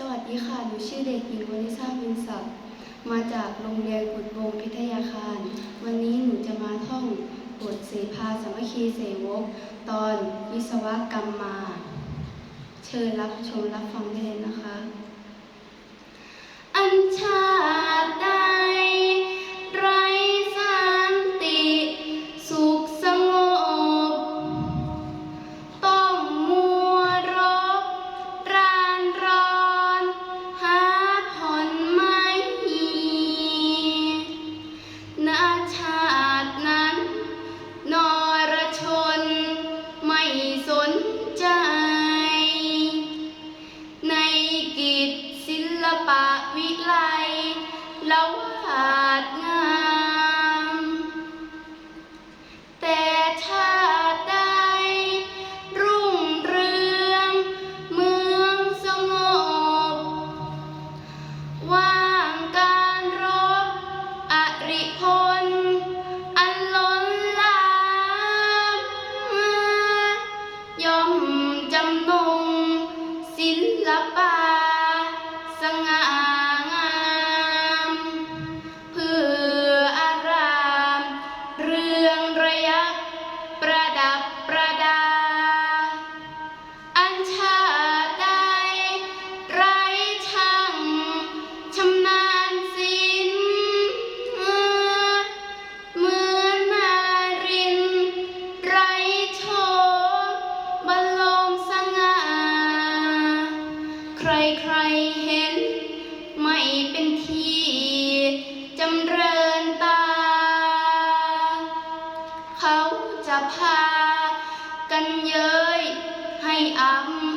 สวัสดีค่ะ หนูชื่อเด็กหญิงวนิชาวินศักดิ์ มาจากโรงเรียนกุดวงพิทยาคาร วันนี้หนูจะมาท่องบทเสภาสามัคคีเสวก ตอนวิศวกรรมมา เชิญรับชมรับฟังได้เลยนะคะ อัญชาาดงาม แต่ชาติใดรุ่งเรืองเมืองสงบ ว่างการรบอริพล อันล้นหลามยอม เป็นที่จำเริญตา เขาจะพากันเย้ยให้อับ